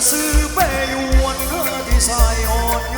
จะซื้อเปยวนเธอที่สายอ่อน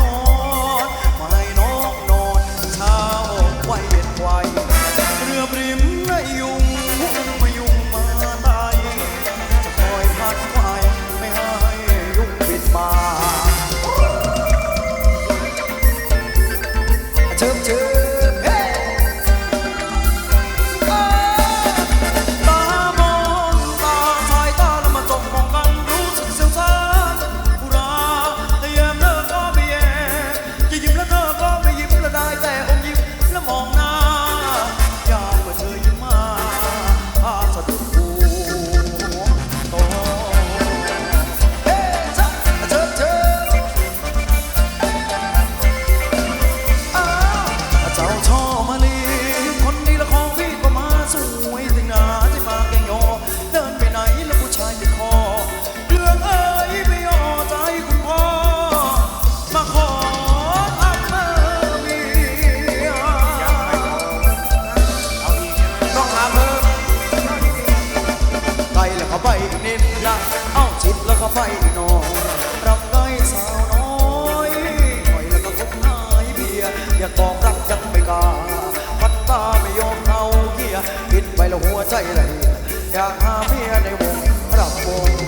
ดินดัเอาจิตแล้วก็ไปนอนรับได้สาวน้อยปล่อยแล้วก็คบหายเบียอยากบอกรักยังไม่กล้าพัดตาไม่ยอมเอาเกียร์คิดไปแล้วหัวใจไหลอยากหาเมียในวงรับวง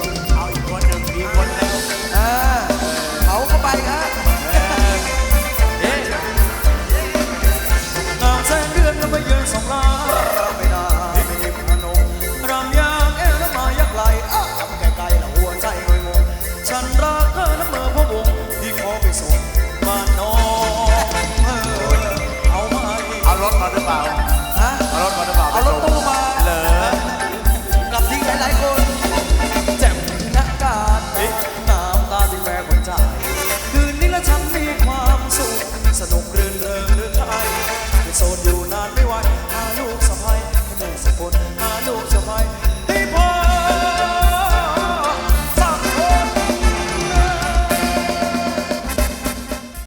for now.